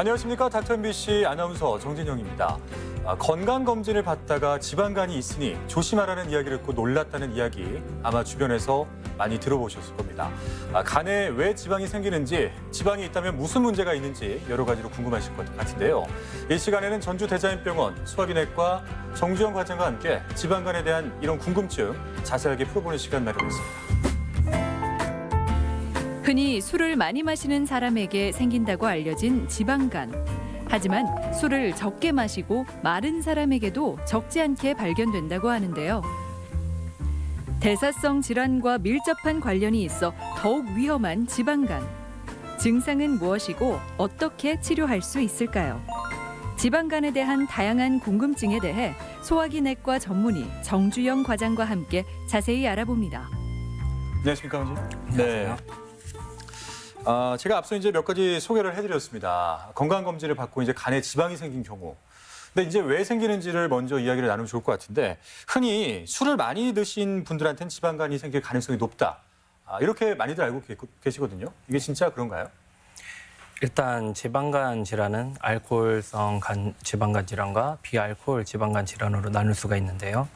안녕하십니까 닥터 MBC 아나운서 정진영입니다. 아, 건강 검진을 받다가 지방간이 있으니 조심하라는 이야기를 듣고 놀랐다는 이야기 아마 주변에서 많이 들어보셨을 겁니다. 아, 간에 왜 지방이 생기는지, 지방이 있다면 무슨 문제가 있는지 여러 가지로 궁금하실 것 같은데요. 이 시간에는 전주 대자연병원 소화기내과 정주영 과장과 함께 지방간에 대한 이런 궁금증 자세하게 풀어보는 시간 마련했습니다. 흔히 술을 많이 마시는 사람에게 생긴다고 알려진 지방간. 하지만 술을 적게 마시고 마른 사람에게도 적지 않게 발견된다고 하는데요. 대사성 질환과 밀접한 관련이 있어 더욱 위험한 지방간. 증상은 무엇이고 어떻게 치료할 수 있을까요? 지방간에 대한 다양한 궁금증에 대해 소화기 내과 전문의 정주영 과장과 함께 자세히 알아봅니다. 안녕하십니까? 네. 아, 제가 앞서 이제 몇 가지 소개를 해드렸습니다. 건강 검진을 받고 이제 간에 지방이 생긴 경우. 근데 이제 왜 생기는지를 먼저 이야기를 나누면 좋을 것 같은데 흔히 술을 많이 드신 분들한테는 지방간이 생길 가능성이 높다. 아, 이렇게 많이들 알고 계- 계시거든요. 이게 진짜 그런가요? 일단 지방간 질환은 알코올성 간 지방간 질환과 비알코올 지방간 질환으로 나눌 수가 있는데요.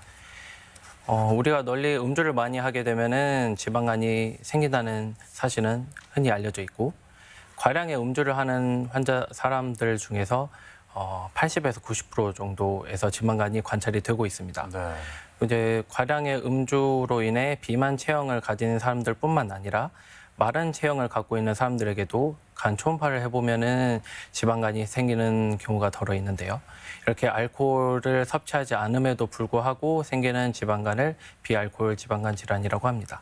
어, 우리가 널리 음주를 많이 하게 되면은 지방간이 생긴다는 사실은 흔히 알려져 있고 과량의 음주를 하는 환자 사람들 중에서 어, 80에서 90% 정도에서 지방간이 관찰이 되고 있습니다. 네. 이제 과량의 음주로 인해 비만 체형을 가진 사람들뿐만 아니라 마른 체형을 갖고 있는 사람들에게도 간 초음파를 해보면은 지방간이 생기는 경우가 덜어 있는데요. 이렇게 알코올을 섭취하지 않음에도 불구하고 생기는 지방간을 비알코올 지방간 질환이라고 합니다.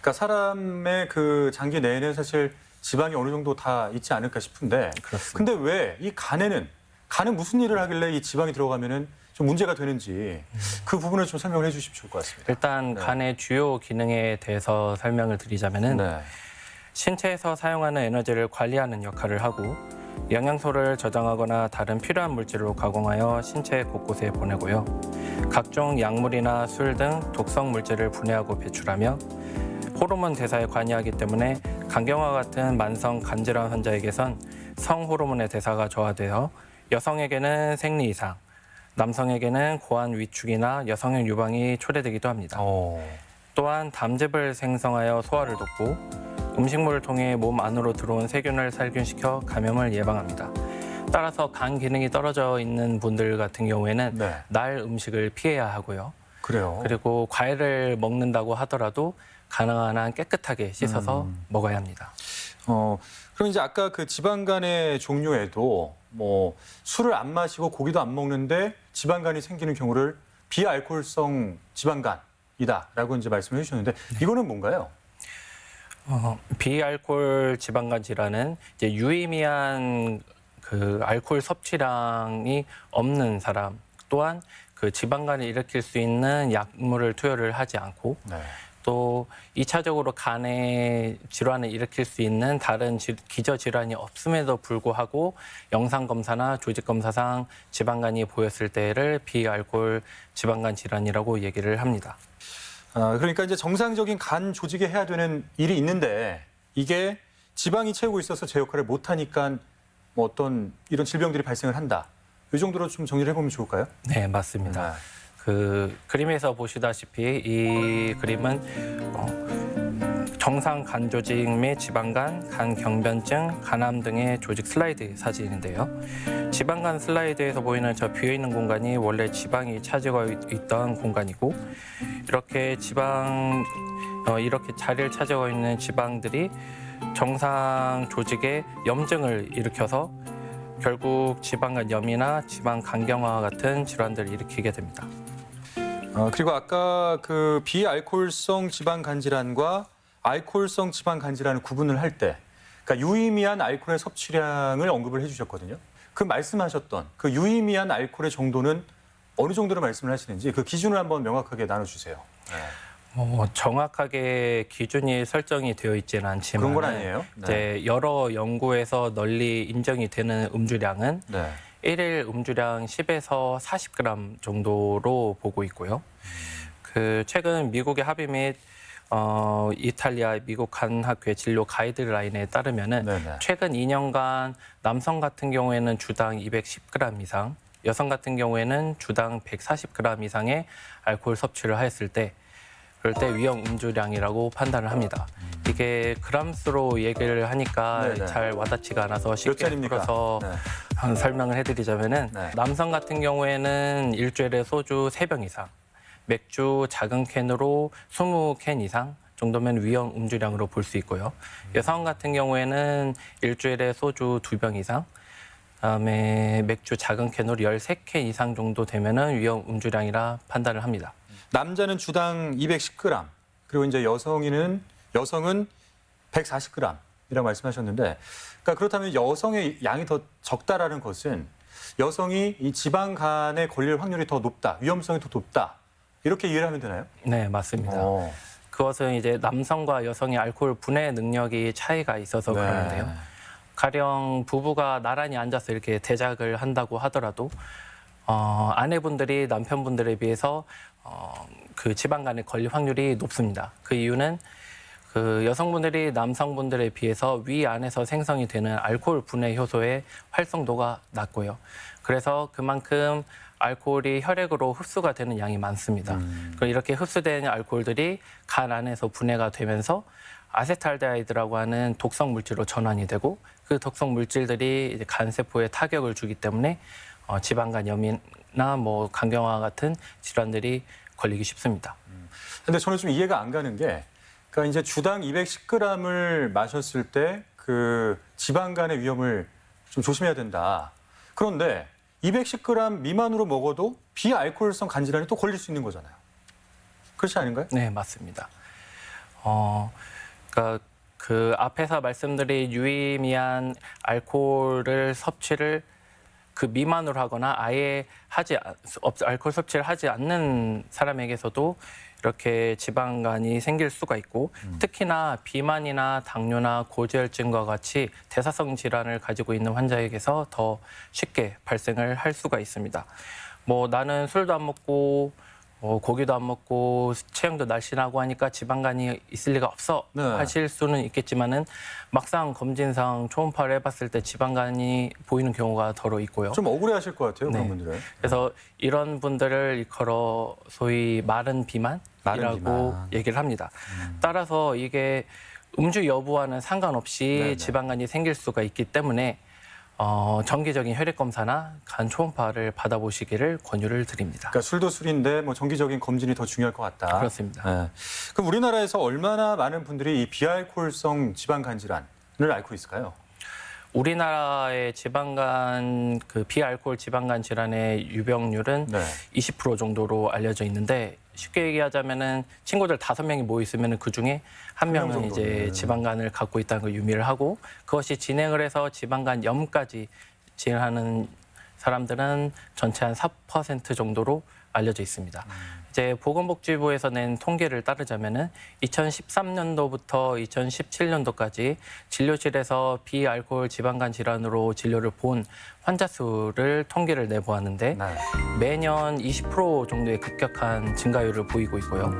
그러니까 사람의 그 장기 내에는 사실 지방이 어느 정도 다 있지 않을까 싶은데 그렇습니다. 근데 왜 이 간에는 간은 무슨 일을 하길래 이 지방이 들어가면은 좀 문제가 되는지 그 부분을 좀 설명을 해주시면 좋을 것 같습니다. 일단 네. 간의 주요 기능에 대해서 설명을 드리자면은 네. 신체에서 사용하는 에너지를 관리하는 역할을 하고 영양소를 저장하거나 다른 필요한 물질로 가공하여 신체 곳곳에 보내고요. 각종 약물이나 술 등 독성 물질을 분해하고 배출하며 호르몬 대사에 관여하기 때문에 간경화 같은 만성 간질환 환자에게선 성 호르몬의 대사가 저하되어 여성에게는 생리 이상, 남성에게는 고환 위축이나 여성형 유방이 초래되기도 합니다. 어. 또한 담즙을 생성하여 소화를 돕고 음식물을 통해 몸 안으로 들어온 세균을 살균시켜 감염을 예방합니다. 따라서 간 기능이 떨어져 있는 분들 같은 경우에는 네. 날 음식을 피해야 하고요. 그래요. 그리고 과일을 먹는다고 하더라도 가능한 한 깨끗하게 씻어서 음. 먹어야 합니다. 어, 그럼 이제 아까 그 지방 간의 종류에도 뭐 술을 안 마시고 고기도 안 먹는데 지방간이 생기는 경우를 비알코올성 지방간이다라고 이제 말씀해 주셨는데 이거는 뭔가요? 어, 비알코올 지방간 질환은 이제 유의미한 그 알코올 섭취량이 없는 사람 또한 그 지방간을 일으킬 수 있는 약물을 투여를 하지 않고 네. 또 이차적으로 간의 질환을 일으킬 수 있는 다른 지- 기저 질환이 없음에도 불구하고 영상 검사나 조직 검사상 지방간이 보였을 때를 비알코올 지방간 질환이라고 얘기를 합니다. 아, 그러니까 이제 정상적인 간 조직에 해야 되는 일이 있는데 이게 지방이 채우고 있어서 제 역할을 못 하니까 뭐 어떤 이런 질병들이 발생을 한다. 이 정도로 좀 정리를 해보면 좋을까요? 네, 맞습니다. 그 그림에서 보시다시피 이 그림은 어, 정상 간 조직 및 지방간, 간 경변증, 간암 등의 조직 슬라이드 사진인데요. 지방간 슬라이드에서 보이는 저 비어 있는 공간이 원래 지방이 차지하고 있- 있던 공간이고 이렇게 지방 어, 이렇게 자리를 차지하고 있는 지방들이 정상 조직에 염증을 일으켜서 결국 지방간 염이나 지방 간경화 같은 질환들을 일으키게 됩니다. 어, 그리고 아까 그 비알코올성 지방 간질환과 알코올성 지방 간질환을 구분을 할 때, 그러니까 유의미한 알코올의 섭취량을 언급을 해주셨거든요. 그 말씀하셨던 그 유의미한 알코올의 정도는 어느 정도로 말씀을 하시는지 그 기준을 한번 명확하게 나눠주세요. 어, 정확하게 기준이 설정이 되어 있지는 않지만 그런 건 아니에요? 네. 이제 여러 연구에서 널리 인정이 되는 음주량은 네. 일일 음주량 10에서 40g 정도로 보고 있고요. 그 최근 미국의 합의 및 어, 이탈리아, 미국 간 학회 진료 가이드라인에 따르면은 네네. 최근 2년간 남성 같은 경우에는 주당 210g 이상, 여성 같은 경우에는 주당 140g 이상의 알코올 섭취를 하였을 때 그럴 때 위험 음주량이라고 판단을 합니다. 이게 그람수로 얘기를 하니까 네네. 잘 와닿지가 않아서 몇 쉽게 잔입니까? 풀어서 네. 한 설명을 해드리자면은 네. 남성 같은 경우에는 일주일에 소주 3병 이상, 맥주 작은 캔으로 20캔 이상 정도면 위험 음주량으로 볼 수 있고요. 여성 같은 경우에는 일주일에 소주 2병 이상, 그다음에 맥주 작은 캔으로 13캔 이상 정도 되면은 위험 음주량이라 판단을 합니다. 남자는 주당 210g 그리고 이제 여성이는 여성은 140g이라고 말씀하셨는데 그러니까 그렇다면 여성의 양이 더 적다라는 것은 여성이 이 지방 간에 걸릴 확률이 더 높다 위험성이 더 높다 이렇게 이해를 하면 되나요? 네, 맞습니다. 어. 그것은 이제 남성과 여성의 알코올 분해 능력이 차이가 있어서 네. 그러는데요. 가령 부부가 나란히 앉아서 이렇게 대작을 한다고 하더라도 어, 아내분들이 남편분들에 비해서 어, 그 지방 간에 걸릴 확률이 높습니다. 그 이유는 그 여성분들이 남성분들에 비해서 위 안에서 생성이 되는 알코올 분해 효소의 활성도가 낮고요. 그래서 그만큼 알코올이 혈액으로 흡수가 되는 양이 많습니다. 그리고 이렇게 흡수된 알코올들이 간 안에서 분해가 되면서 아세탈데하이드라고 하는 독성 물질로 전환이 되고 그 독성 물질들이 이제 간 세포에 타격을 주기 때문에 어, 지방간 염이나 뭐 간경화 같은 질환들이 걸리기 쉽습니다. 근데 저는 좀 이해가 안 가는 게 그러니까 이제 주당 210g을 마셨을 때 그 지방 간의 위험을 좀 조심해야 된다. 그런데 210g 미만으로 먹어도 비알코올성 간 질환이 또 걸릴 수 있는 거잖아요. 그렇지 않은가요? 네, 맞습니다. 어, 그러니까 그 앞에서 말씀드린 유의미한 알코올을 섭취를 그 미만으로 하거나 아예 하지 알코올 섭취를 하지 않는 사람에게서도 이렇게 지방간이 생길 수가 있고 특히나 비만이나 당뇨나 고지혈증과 같이 대사성 질환을 가지고 있는 환자에게서 더 쉽게 발생을 할 수가 있습니다. 뭐 나는 술도 안 먹고 어, 고기도 안 먹고 체형도 날씬하고 하니까 지방간이 있을 리가 없어 네. 하실 수는 있겠지만은 막상 검진상 초음파를 해봤을 때 지방간이 보이는 경우가 더러 있고요. 좀 억울해하실 것 같아요 그런 네. 분들은. 그래서 이런 분들을 일컬어 소위 마른 비만이라고 마른 비만. 음. 얘기를 합니다. 따라서 이게 음주 여부와는 상관없이 네네. 지방간이 생길 수가 있기 때문에 어, 정기적인 혈액 검사나 간 초음파를 받아보시기를 권유를 드립니다. 그러니까 술도 술인데 뭐 정기적인 검진이 더 중요할 것 같다. 그렇습니다. 네. 그럼 우리나라에서 얼마나 많은 분들이 이 비알코올성 지방 간 질환을 앓고 있을까요? 우리나라의 지방간 그 비알코올 지방간 질환의 유병률은 네. 20% 정도로 알려져 있는데 쉽게 얘기하자면은 친구들 다섯 명이 모여 있으면은 그 중에 한 명 명은 이제 정도는. 지방간을 갖고 있다는 걸 유미를 하고 그것이 진행을 해서 지방간 염까지 진행하는 사람들은 전체 한 4% 정도로 알려져 있습니다. 이제 보건복지부에서 낸 통계를 따르자면은 2013년도부터 2017년도까지 진료실에서 비알코올 지방간 질환으로 진료를 본 환자 수를 통계를 내보았는데 네. 매년 20% 정도의 급격한 증가율을 보이고 있고요.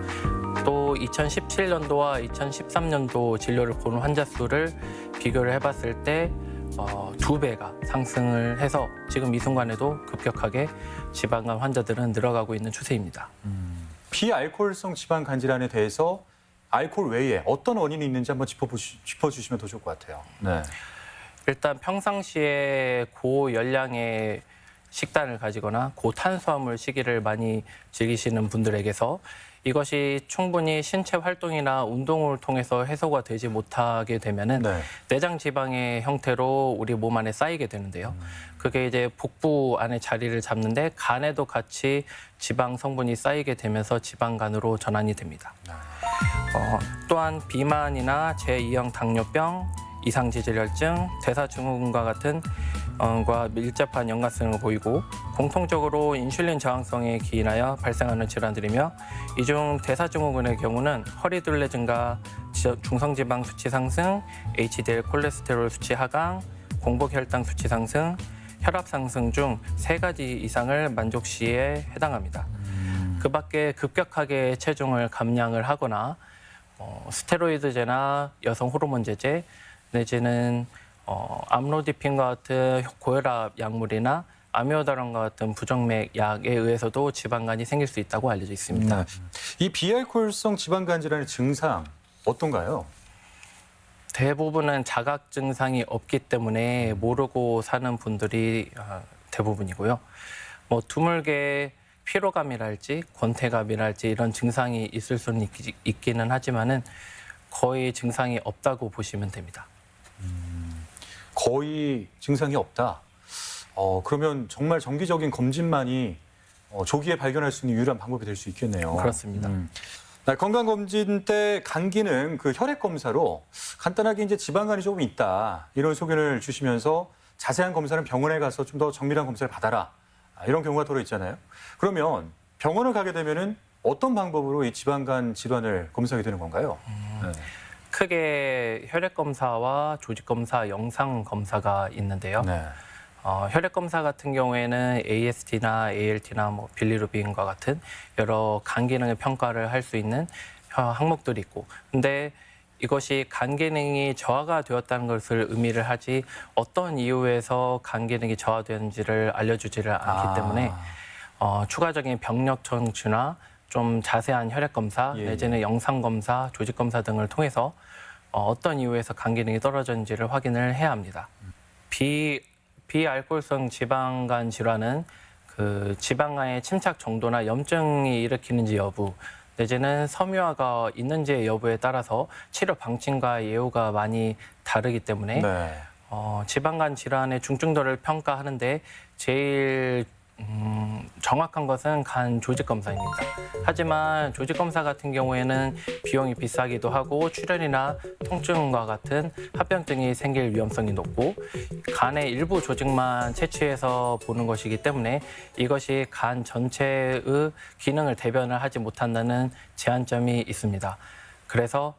또 2017년도와 2013년도 진료를 본 환자 수를 비교를 해봤을 때 어, 두 배가 상승을 해서 지금 이 순간에도 급격하게 지방간 환자들은 늘어가고 있는 추세입니다. 비알코올성 지방 간질환에 대해서 알코올 외에 어떤 원인이 있는지 한번 짚어보시, 짚어주시면 더 좋을 것 같아요. 네. 일단 평상시에 고열량의 식단을 가지거나 고탄수화물 시기를 많이 즐기시는 분들에게서 이것이 충분히 신체 활동이나 운동을 통해서 해소가 되지 못하게 되면은 네. 내장 지방의 형태로 우리 몸 안에 쌓이게 되는데요. 그게 이제 복부 안에 자리를 잡는데 간에도 같이 지방 성분이 쌓이게 되면서 지방간으로 전환이 됩니다. 어, 또한 비만이나 제2형 당뇨병, 이상지질혈증, 대사증후군과 같은 어, 과 밀접한 연관성을 보이고 공통적으로 인슐린 저항성에 기인하여 발생하는 질환들이며 이 중 대사증후군의 경우는 허리둘레 증가, 지- 중성지방 수치 상승, HDL 콜레스테롤 수치 하강, 공복혈당 수치 상승, 혈압 상승 중 세 가지 이상을 만족 시에 해당합니다. 그 밖에 급격하게 체중을 감량을 하거나 어, 스테로이드제나 여성 호르몬 제제 내지는 어, 암로디핀과 같은 고혈압 약물이나 아미오다론과 같은 부정맥 약에 의해서도 지방간이 생길 수 있다고 알려져 있습니다. 네. 이 비알코올성 지방간 질환의 증상 어떤가요? 대부분은 자각 증상이 없기 때문에 모르고 사는 분들이 아, 대부분이고요. 뭐 드물게 피로감이랄지 권태감이랄지 이런 증상이 있을 수는 있기, 있기는 하지만은 거의 증상이 없다고 보시면 됩니다. 거의 증상이 없다. 어, 그러면 정말 정기적인 검진만이 어, 조기에 발견할 수 있는 유일한 방법이 될 수 있겠네요. 그렇습니다. 네, 건강 검진 때 간 기능 그 혈액 검사로 간단하게 이제 지방간이 조금 있다 이런 소견을 주시면서 자세한 검사는 병원에 가서 좀 더 정밀한 검사를 받아라 아, 이런 경우가 더러 있잖아요. 그러면 병원을 가게 되면은 어떤 방법으로 이 지방간 질환을 검사하게 되는 건가요? 네. 크게 혈액 검사와 조직 검사, 영상 검사가 있는데요. 네. 어, 혈액 검사 같은 경우에는 AST나 ALT나 뭐 빌리루빈과 같은 여러 간 기능의 평가를 할 수 있는 어, 항목들이 있고, 근데 이것이 간 기능이 저하가 되었다는 것을 의미를 하지 어떤 이유에서 간 기능이 저하되는지를 알려주지를 않기 아, 때문에 어, 추가적인 병력 청취나 좀 자세한 혈액 검사 예, 내지는 영상 검사, 조직 검사 등을 통해서 어, 어떤 이유에서 간 기능이 떨어졌는지를 확인을 해야 합니다. 비 비알코올성 지방간 질환은 그 지방간의 침착 정도나 염증이 일으키는지 여부 내지는 섬유화가 있는지 여부에 따라서 치료 방침과 예후가 많이 다르기 때문에 네. 어, 지방간 질환의 중증도를 평가하는데 제일 음, 정확한 것은 간 조직 검사입니다. 하지만 조직 검사 같은 경우에는 비용이 비싸기도 하고 출혈이나 통증과 같은 합병증이 생길 위험성이 높고 간의 일부 조직만 채취해서 보는 것이기 때문에 이것이 간 전체의 기능을 대변을 하지 못한다는 제한점이 있습니다. 그래서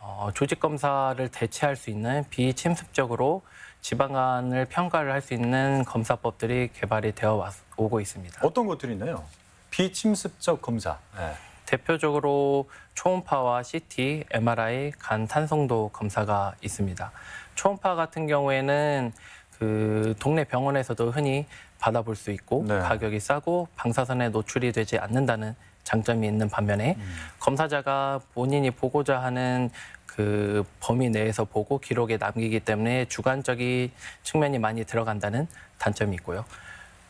어, 조직 검사를 대체할 수 있는 비침습적으로 지방간을 평가를 할 수 있는 검사법들이 개발이 되어 왔- 오고 있습니다. 어떤 것들이 있나요? 비침습적 검사. 네. 대표적으로 초음파와 CT, MRI, 간 탄성도 검사가 있습니다. 초음파 같은 경우에는 그 동네 병원에서도 흔히 받아볼 수 있고 네. 가격이 싸고 방사선에 노출이 되지 않는다는 장점이 있는 반면에 검사자가 본인이 보고자 하는 그 범위 내에서 보고 기록에 남기기 때문에 주관적인 측면이 많이 들어간다는 단점이 있고요.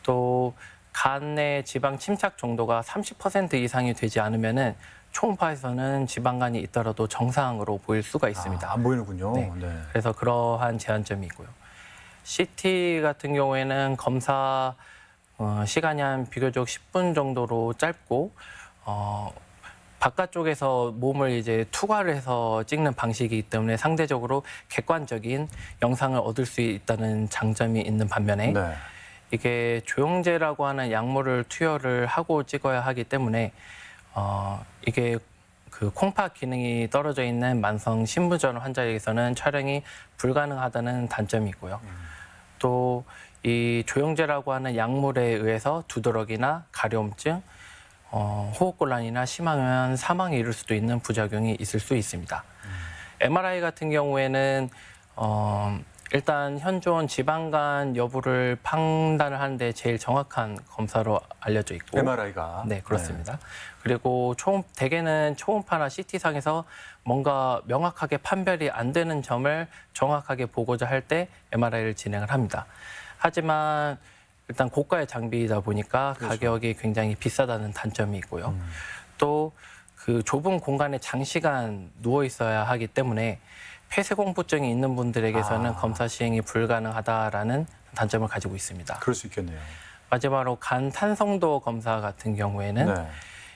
또 간의 지방 침착 정도가 30% 이상이 되지 않으면은 초음파에서는 지방간이 있더라도 정상으로 보일 수가 있습니다. 아, 안 보이는군요. 네. 네. 그래서 그러한 제한점이 있고요. CT 같은 경우에는 검사 어, 시간이 한 비교적 10분 정도로 짧고 어, 바깥쪽에서 몸을 이제 투과를 해서 찍는 방식이기 때문에 상대적으로 객관적인 영상을 얻을 수 있다는 장점이 있는 반면에 네. 이게 조영제라고 하는 약물을 투여를 하고 찍어야 하기 때문에 어, 이게 그 콩팥 기능이 떨어져 있는 만성 신부전 환자에게서는 촬영이 불가능하다는 단점이 있고요. 또 이 조영제라고 하는 약물에 의해서 두드러기나 가려움증, 어, 호흡곤란이나 심하면 사망에 이를 수도 있는 부작용이 있을 수 있습니다. MRI 같은 경우에는 어, 일단 현존 지방간 여부를 판단을 하는데 제일 정확한 검사로 알려져 있고 MRI가. 네, 그렇습니다. 그리고 초음, 대개는 초음파나 CT상에서 뭔가 명확하게 판별이 안 되는 점을 정확하게 보고자 할 때 MRI를 진행을 합니다. 하지만 일단 고가의 장비이다 보니까 그렇죠. 가격이 굉장히 비싸다는 단점이 있고요. 또그 좁은 공간에 장시간 누워 있어야 하기 때문에 폐쇄공포증이 있는 분들에게서는 아. 검사 시행이 불가능하다라는 단점을 가지고 있습니다. 그럴 수 있겠네요. 마지막으로 간 탄성도 검사 같은 경우에는 네.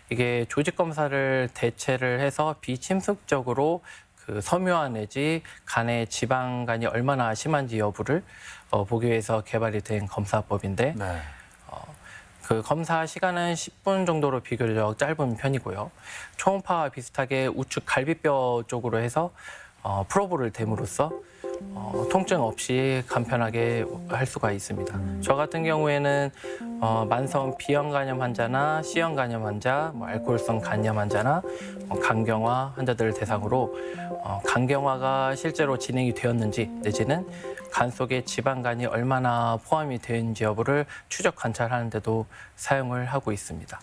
이게 조직 검사를 대체를 해서 비침습적으로 그 섬유화 내지 간의 지방간이 얼마나 심한지 여부를 어, 보기 위해서 개발이 된 검사법인데 네. 그 검사 시간은 10분 정도로 비교적 짧은 편이고요. 초음파와 비슷하게 우측 갈비뼈 쪽으로 해서 어, 프로브를 댐으로써 어, 통증 없이 간편하게 할 수가 있습니다. 저 같은 경우에는 어, 만성 B형 간염 환자나 C형 간염 환자, 뭐 알코올성 간염 환자나 어, 간경화 환자들을 대상으로 어, 간경화가 실제로 진행이 되었는지 내지는 간 속에 지방간이 얼마나 포함이 되는지 여부를 추적 관찰하는데도 사용을 하고 있습니다.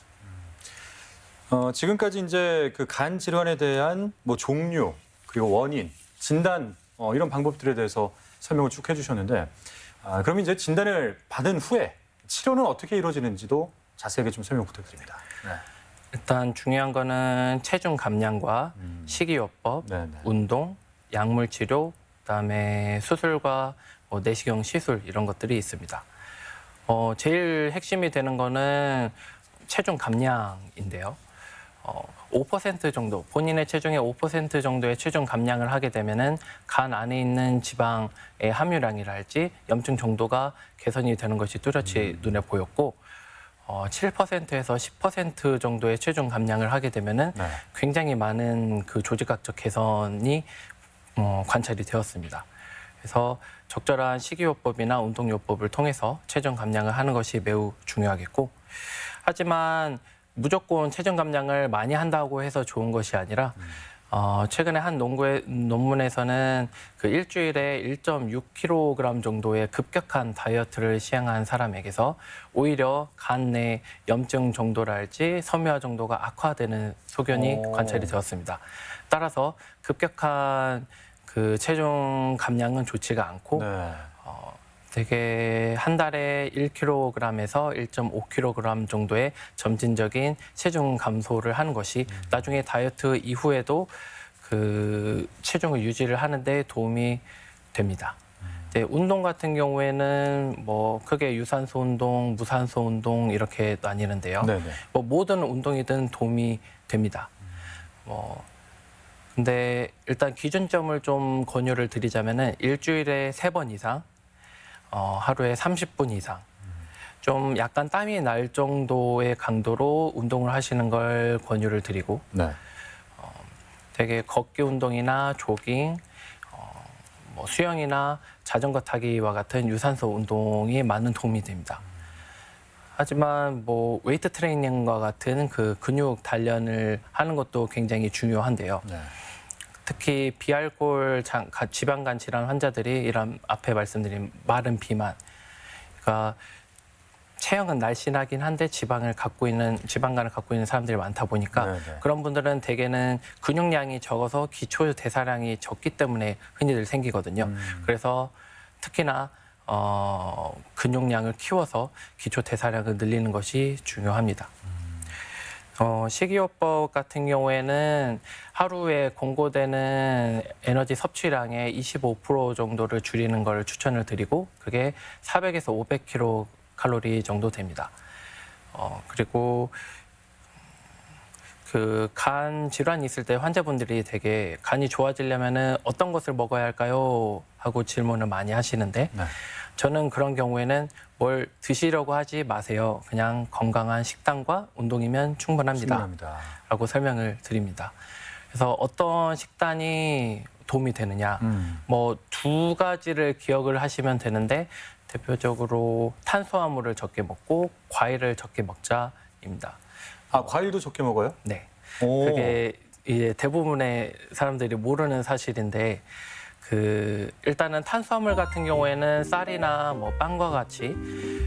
어, 지금까지 이제 그 간 질환에 대한 뭐 종류 그리고 원인, 진단 어, 이런 방법들에 대해서 설명을 쭉 해주셨는데 아, 그럼 이제 진단을 받은 후에 치료는 어떻게 이루어지는지도 자세하게 좀 설명 부탁드립니다. 네. 일단 중요한 거는 체중 감량과 음. 식이요법, 네, 네. 운동, 약물 치료, 그다음에 수술과 뭐 내시경 시술 이런 것들이 있습니다. 어, 제일 핵심이 되는 거는 체중 감량인데요. 어, 5% 정도 본인의 체중의 5% 정도의 체중 감량을 하게 되면은 간 안에 있는 지방의 함유량이랄지 염증 정도가 개선이 되는 것이 뚜렷이 눈에 보였고 어, 7%에서 10% 정도의 체중 감량을 하게 되면은 네. 굉장히 많은 그 조직학적 개선이 어, 관찰이 되었습니다. 그래서 적절한 식이요법이나 운동요법을 통해서 체중 감량을 하는 것이 매우 중요하겠고 하지만 무조건 체중 감량을 많이 한다고 해서 좋은 것이 아니라 어, 최근에 한 논구의, 논문에서는 그 일주일에 1.6kg 정도의 급격한 다이어트를 시행한 사람에게서 오히려 간 내 염증 정도랄지 섬유화 정도가 악화되는 소견이 오. 관찰이 되었습니다. 따라서 급격한 그 체중 감량은 좋지가 않고 네. 어, 되게 한 달에 1kg에서 1.5kg 정도의 점진적인 체중 감소를 하는 것이 나중에 다이어트 이후에도 그 체중을 유지를 하는데 도움이 됩니다. 이제 운동 같은 경우에는 뭐 크게 유산소 운동, 무산소 운동 이렇게 나뉘는데요. 네, 네. 뭐 모든 운동이든 도움이 됩니다. 뭐 근데 일단 기준점을 좀 권유를 드리자면은 일주일에 세 번 이상, 어, 하루에 30분 이상, 좀 약간 땀이 날 정도의 강도로 운동을 하시는 걸 권유를 드리고 네. 되게 걷기 운동이나 조깅, 어, 뭐 수영이나 자전거 타기와 같은 유산소 운동이 많은 도움이 됩니다. 하지만 뭐 웨이트 트레이닝과 같은 그 근육 단련을 하는 것도 굉장히 중요한데요. 네. 특히 비알코올 장- 가- 지방간 질환 환자들이 이런 앞에 말씀드린 마른 비만, 그러니까 체형은 날씬하긴 한데 지방을 갖고 있는 지방간을 갖고 있는 사람들이 많다 보니까 네, 네. 그런 분들은 대개는 근육량이 적어서 기초 대사량이 적기 때문에 흔히들 생기거든요. 음. 그래서 특히나 어, 근육량을 키워서 기초 대사량을 늘리는 것이 중요합니다. 어, 식이요법 같은 경우에는 하루에 공고되는 에너지 섭취량의 25% 정도를 줄이는 걸 추천을 드리고 그게 400에서 500kcal 칼로리 정도 됩니다. 어, 그리고 그 간 질환이 있을 때 환자분들이 되게 간이 좋아지려면은 어떤 것을 먹어야 할까요? 하고 질문을 많이 하시는데 네. 저는 그런 경우에는 뭘 드시려고 하지 마세요. 그냥 건강한 식단과 운동이면 충분합니다. 충분합니다. 라고 설명을 드립니다. 그래서 어떤 식단이 도움이 되느냐. 음. 뭐두 가지를 기억을 하시면 되는데 대표적으로 탄수화물을 적게 먹고 과일을 적게 먹자입니다. 아 과일도 적게 먹어요? 네. 오. 그게 이제 대부분의 사람들이 모르는 사실인데 그 일단은 탄수화물 같은 경우에는 쌀이나 뭐 빵과 같이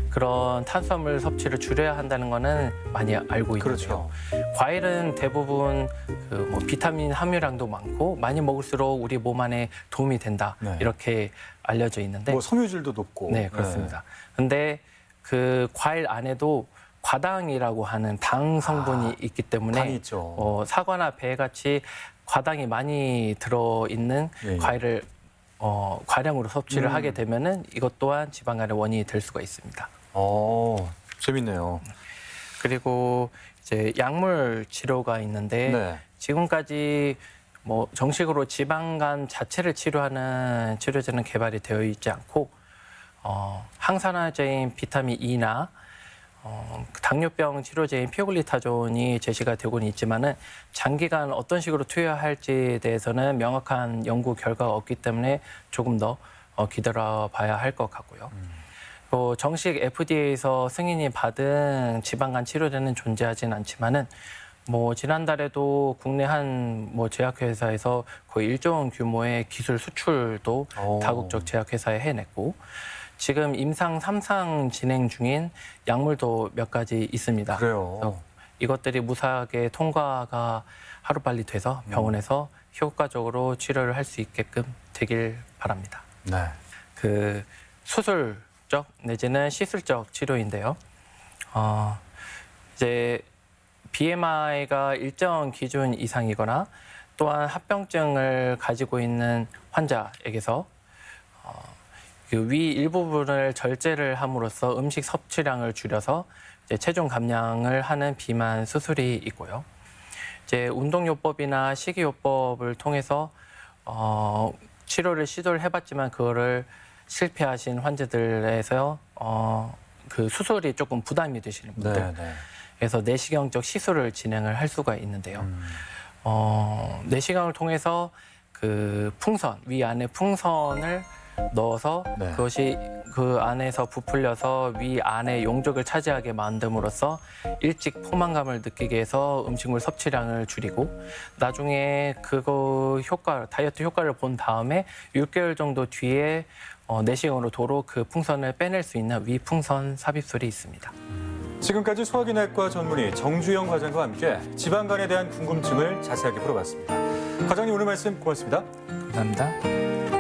그런 탄수화물 섭취를 줄여야 한다는 거는 많이 알고 있는데요. 그렇죠. 과일은 대부분 그 뭐 비타민 함유량도 많고 많이 먹을수록 우리 몸 안에 도움이 된다 네. 이렇게 알려져 있는데 뭐 섬유질도 높고. 네, 그렇습니다. 근데 그 과일 안에도 과당이라고 하는 당 성분이 아, 있기 때문에 있죠. 어, 사과나 배 같이 과당이 많이 들어 있는 예, 예. 과일을 어, 과량으로 섭취를 음. 하게 되면은 이것 또한 지방간의 원인이 될 수가 있습니다. 어, 재밌네요. 그리고 이제 약물 치료가 있는데 네. 지금까지 뭐 정식으로 지방간 자체를 치료하는 치료제는 개발이 되어 있지 않고 어, 항산화제인 비타민 E나 어, 당뇨병 치료제인 피오글리타존이 제시가 되고는 있지만은 장기간 어떤 식으로 투여할지에 대해서는 명확한 연구 결과가 없기 때문에 조금 더 어, 기다려봐야 할 것 같고요. 또 정식 FDA에서 승인이 받은 지방간 치료제는 존재하진 않지만은 뭐 지난달에도 국내 한 뭐 제약회사에서 거의 1조 원 규모의 기술 수출도 오. 다국적 제약회사에 해냈고 지금 임상 3상 진행 중인 약물도 몇 가지 있습니다. 그래요. 그래서 이것들이 무사하게 통과가 하루빨리 돼서 병원에서 효과적으로 치료를 할 수 있게끔 되길 바랍니다. 네. 그 수술적 내지는 시술적 치료인데요. 어, 이제 BMI가 일정 기준 이상이거나 또한 합병증을 가지고 있는 환자에게서 어, 그 위 일부분을 절제를 함으로써 음식 섭취량을 줄여서 이제 체중 감량을 하는 비만 수술이 있고요. 이제 운동요법이나 식이요법을 통해서 어, 치료를 시도를 해봤지만 그거를 실패하신 환자들에서 어, 그 수술이 조금 부담이 되시는 분들 네, 네. 그래서 내시경적 시술을 진행을 할 수가 있는데요. 음. 어, 내시경을 통해서 그 풍선 위 안에 풍선을 넣어서 네. 그것이 그 안에서 부풀려서 위 안에 용적을 차지하게 만듦으로써 일찍 포만감을 느끼게 해서 음식물 섭취량을 줄이고 나중에 그거 효과 다이어트 효과를 본 다음에 6개월 정도 뒤에 어, 내시경으로 도로 그 풍선을 빼낼 수 있는 위풍선 삽입술이 있습니다. 지금까지 소화기내과 전문의 정주영 과장과 함께 지방간에 대한 궁금증을 자세하게 풀어봤습니다. 과장님 오늘 말씀 고맙습니다. 감사합니다.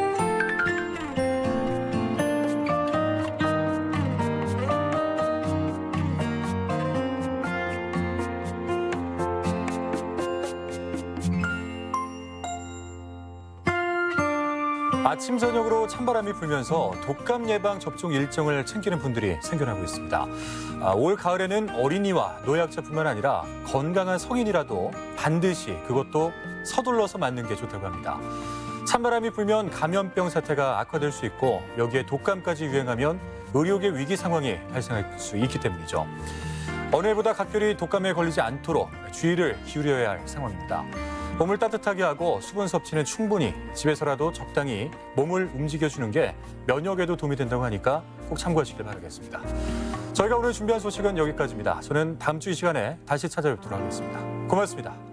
아침 저녁으로 찬바람이 불면서 독감 예방 접종 일정을 챙기는 분들이 생겨나고 있습니다. 아, 올 가을에는 어린이와 노약자뿐만 아니라 건강한 성인이라도 반드시 그것도 서둘러서 맞는 게 좋다고 합니다. 찬바람이 불면 감염병 사태가 악화될 수 있고 여기에 독감까지 유행하면 의료계 위기 상황이 발생할 수 있기 때문이죠. 어느 해보다 각별히 독감에 걸리지 않도록 주의를 기울여야 할 상황입니다. 몸을 따뜻하게 하고 수분 섭취는 충분히 집에서라도 적당히 몸을 움직여주는 게 면역에도 도움이 된다고 하니까 꼭 참고하시길 바라겠습니다. 저희가 오늘 준비한 소식은 여기까지입니다. 저는 다음 주 이 시간에 다시 찾아뵙도록 하겠습니다. 고맙습니다.